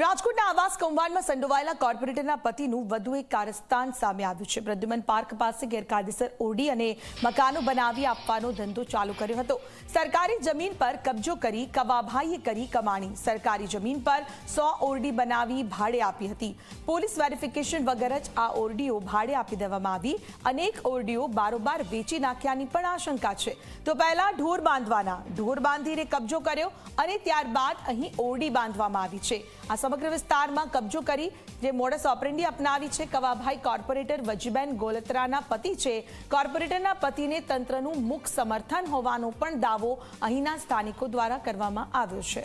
રાજકોટના આવાસ કૌભાંડમાં સંડોવાયેલા કોર્પોરેટરના પતિનું વધુ એક કારસ્તાન સામે આવ્યું છે. પ્રદ્યુમન પાર્ક પાસે ગેરકાયદેસર ઓરડી અને મકાનો બનાવી આપવાનો ધંધો ચાલુ કર્યો હતો. સરકારી જમીન પર કબજો કરી, કવાભાઈએ કરી કમાણી. સરકારી જમીન પર સો ઓરડી બનાવી ભાડે આપી હતી. પોલીસ વેરિફિકેશન વગર જ આ ઓરડીઓ ભાડે આપી દેવામાં આવી. અનેક ઓરડીઓ બારોબાર વેચી નાખ્યાની પણ આશંકા છે. તો પહેલા ઢોર બાંધવાના. ઢોર બાંધીને કબજો કર્યો અને ત્યારબાદ અહીં ઓરડી બાંધવામાં આવી છે. આ સમગ્ર વિસ્તારમાં કબજો કરી જે મોડસ ઓપરેન્ડી અપનાવી છે કવાભાઈ કોર્પોરેટર વજીબેન ગોલત્રાના પતિ છે. કોર્પોરેટરના પતિને તંત્રનું મુખ સમર્થન હોવાનો પણ દાવો અહીંના સ્થાનિકો દ્વારા કરવામાં આવ્યો છે.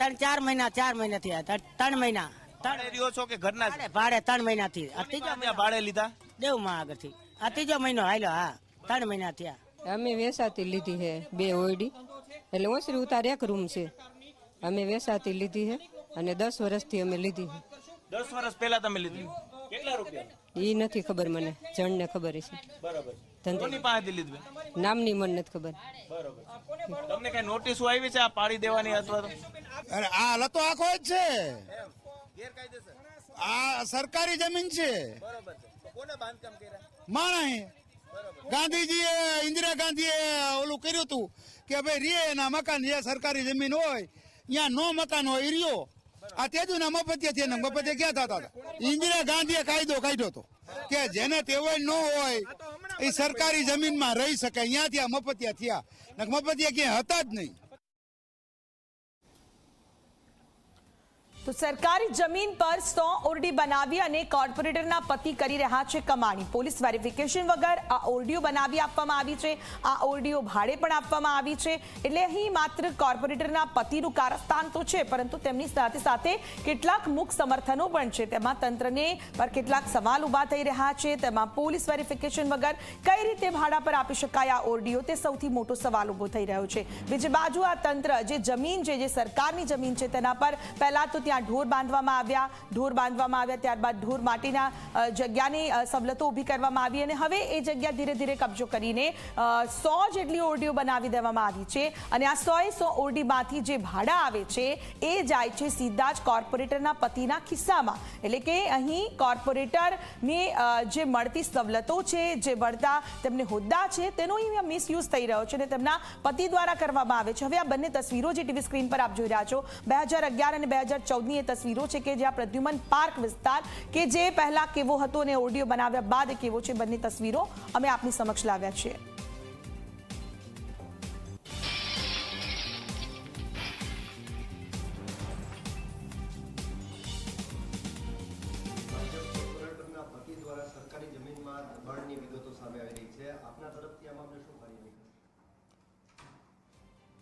ત્રણ ચાર મહિના ચાર મહિના થયા. ત્રણ ત્રણ મહિના. ભાડે રહ્યો છો કે ઘરના જ? ભાડે ભાડે ત્રણ મહિના થી આ ત્રીજો ત્યાં ભાડે લીધા? દેવમાં આગળથી ત્રીજો મહિનો હાલ્યો હા. ત્રણ મહિના થયા. અમે વેસાતી લીધી છે બે ઓયડી. એટલે ઓસરી ઉતાર એક રૂમ છે. અમે વેસાતી લીધી છે અને દસ વર્ષથી અમે લીધી છે દસ વર્ષ પહેલા તમે લીધી. કેટલા રૂપિયા? એ નથી ખબર મને. જણને ખબર છે બરાબર. નામની મને નથી ખબર. બરાબર. તમને કઈ નોટિસ આવી છે આ પાડી દેવાની અથવા તો? અરે આ લતો આખો જ છે. આ સરકારી જમીન છે. બરાબર કોને બાંધકામ કર્યા? માણસ. ગાંધીજીએ, ઇન્દિરા ગાંધીએ ઓલું કર્યું હતું કે ભાઈ રે એના મકાન, જે સરકારી જમીન હોય ત્યાં નો મકાન હોય રહ્યો આ તેજુ ના મફતિયા છે મફતિયા ક્યાં થતા હતા? ઇન્દિરા ગાંધીએ કાયદો કાઢ્યો હતો કે જેને તેવડ ન હોય એ સરકારી જમીનમાં રહી શકે અહીંયાથી આ મફતિયા થયા. મફતિયા ક્યાંય હતા જ નહીં. તો સરકારી જમીન પર સો ઓરડી બનાવી અને કોર્પોરેટરના પતિ કરી રહ્યા છે કમાણી. પોલીસ વેરિફિકેશન વગર આ ઓરડીઓ બનાવી આપવામાં આવી છે. આ ઓરડીઓ ભાડે પણ આપવામાં આવી છે. એટલે અહીં માત્ર કોર્પોરેટરના પતિનું કારસ્તાન તો છે, પરંતુ તેમની સાથે સાથે કેટલાક મુખ સમર્થનો પણ છે. તેમાં તંત્રને પર કેટલાક સવાલ ઊભા થઈ રહ્યા છે. તેમાં પોલીસ વેરિફિકેશન વગર કઈ રીતે ભાડા પર આપી શકાય આ ઓરડીઓ? તે સૌથી મોટો સવાલ ઊભો થઈ રહ્યો છે. બીજી બાજુ આ તંત્ર જે જમીન છે, જે સરકારની જમીન છે, તેના પર પહેલા તો ત્યાં ઢોર બાંધવામાં આવ્યા. ઢોર બાંધવામાં આવ્યા ત્યારબાદ ઢોર માટીના જગ્યાની સવલતો ઊભી કરવામાં આવી અને હવે એ જગ્યા ધીરે ધીરે કબજો કરીને સો જેટલી ઓરડીઓ બનાવી દેવામાં આવી છે અને આ સો એ સો ઓરડીમાંથી જે ભાડા આવે છે, એ જાય છે સીધા જ કોર્પોરેટરના પતિના ખિસ્સામાં. એટલે કે અહીં કોર્પોરેટરની જે મળતી સવલતો છે, જે મળતા તેમને હોદ્દા છે, તેનો અહીંયા મિસયુઝ થઈ રહ્યો છે અને તેમના પતિ દ્વારા કરવામાં આવે છે. હવે આ બંને તસવીરો જે ટીવી સ્ક્રીન પર આપ જોઈ રહ્યા છો, બે અને બે ચૌદની એ તસવીરો છે કે જ્યાં પ્રદ્યુમન પાર્ક વિસ્તાર કે જે પહેલા કેવો હતો અને ઓડિયો બનાવ્યા બાદ કેવો છે, બંને તસવીરો અમે આપની સમક્ષ લાવ્યા છીએ.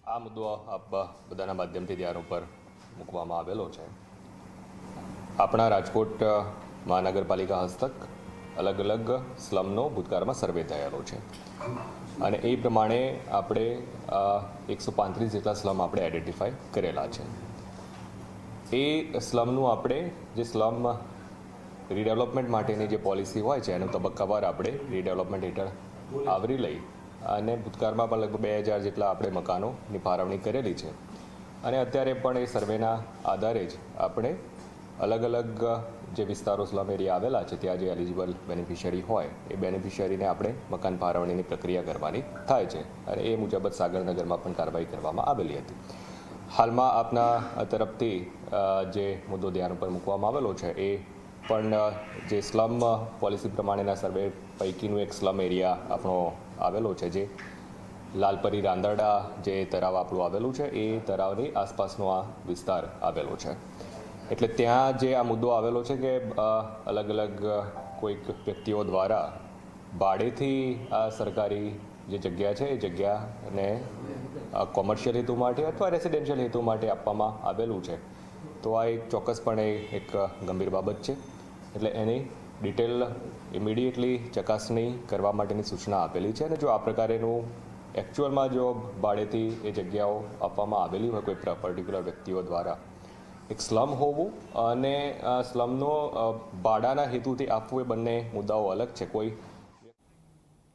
આ મુદ્દો આપ બધાના માધ્યમથી ધ્યાન ઉપર મૂકવામાં આવેલો છે. આપણા રાજકોટ મહાનગરપાલિકા હસ્તક અલગ અલગ સ્લમનો ભૂતકાળમાં સર્વે થયેલો છે. અને એ પ્રમાણે આપણે એકસો પાંત્રીસ જેટલા સ્લમ આપણે આઈડેન્ટિફાય કરેલા છે. એ સ્લમનું આપણે જે સ્લમ રીડેવલપમેન્ટ માટેની જે પોલિસી હોય છે, એનો તબક્કાવાર આપણે રીડેવલપમેન્ટ હેઠળ આવરી લઈ અને ભૂતકાળમાં પણ લગભગ બે હજાર જેટલા આપણે મકાનોની ફાળવણી કરેલી છે. અને અત્યારે પણ એ સર્વેના આધારે જ આપણે અલગ અલગ જે વિસ્તારો સ્લમ એરિયા આવેલા છે, ત્યાં જે એલિજિબલ બેનિફિશિયરી હોય, એ બેનિફિશિયરીને આપણે મકાન ફાળવણીની પ્રક્રિયા કરવાની થાય છે અને એ મુજબ જ સાગરનગરમાં પણ કાર્યવાહી કરવામાં આવેલી હતી. હાલમાં આપના તરફથી જે મુદ્દો ધ્યાન ઉપર મૂકવામાં આવેલો છે, એ પણ જે સ્લમ પોલિસી પ્રમાણેના સર્વે પૈકીનું એક સ્લમ એરિયા આપણો આવેલો છે, જે લાલપરી રાંદરડા જે તળાવ આપણું આવેલું છે, એ તળાવની આસપાસનો આ વિસ્તાર આવેલો છે. એટલે ત્યાં જે આ મુદ્દો આવેલો છે કે અલગ અલગ કોઈક વ્યક્તિઓ દ્વારા ભાડેથી આ સરકારી જે જગ્યા છે, એ જગ્યાને કોમર્શિયલ હેતુ માટે અથવા રેસિડેન્શિયલ હેતુ માટે આપવામાં આવેલું છે. તો આ એક ચોક્કસપણે એક ગંભીર બાબત છે. એટલે એની ડિટેલ ઇમિડિયેટલી ચકાસણી કરવા માટેની સૂચના આપેલી છે અને જો આ પ્રકારેનું એકચ્યુઅલમાં જો ભાડેથી એ જગ્યાઓ આપવામાં આવેલી હોય કોઈ પર્ટિક્યુલર વ્યક્તિઓ દ્વારા, એક સ્લમ હોવું અને સ્લમનો ભાડાના હેતુથી આપવું એ બંને મુદ્દાઓ અલગ છે. કોઈ